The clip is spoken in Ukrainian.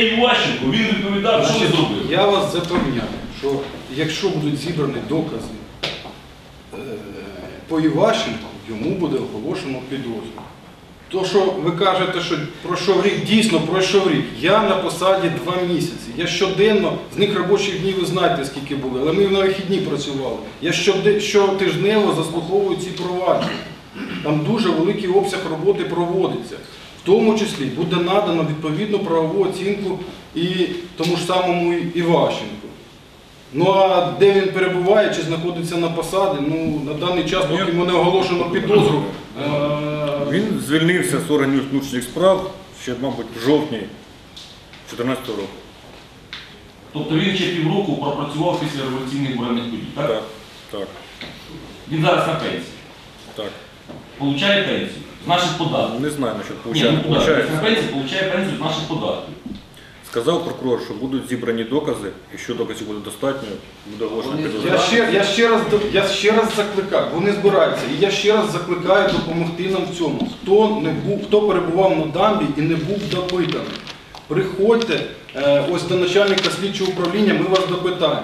Це Іващенко, він відповідав, що ви Значить, зробили. Я вас запевняю, що якщо будуть зібрані докази е, по Іващенку, йому буде оголошено підозру. То, що ви кажете, що пройшов рік, дійсно пройшов рік. Я на посаді два місяці. Я щоденно, з них робочих днів ви знаєте, скільки були, але ми на вихідні працювали. Я щоди- щотижнево заслуховую ці провадження. Там дуже великий обсяг роботи проводиться. В тому числі буде надано відповідну правову оцінку і тому ж самому Іващенку. Ну а де він перебуває чи знаходиться на посаді, ну на даний час, поки йому не оголошено підозру. е, Він звільнився з органів внутрішніх справ ще, мабуть, в жовтні 2014 року. Тобто він ще півроку пропрацював після революційних буремних подій, так? Так, так, Він зараз на пенсії. так. Получає пенсію з наших податків. Не знаю, насчет Ні, ну, получає. на получає пенсію з наших податків. Сказав прокурор, що будуть зібрані докази, якщо доказів буде достатньо, буде оголошено Я ще, я, ще раз, я ще раз закликаю, вони збираються, і я ще раз закликаю допомогти нам в цьому. Хто, не був, хто перебував на дамбі і не був допитаний. Приходьте е, ось до начальника слідчого управління, ми вас допитаємо.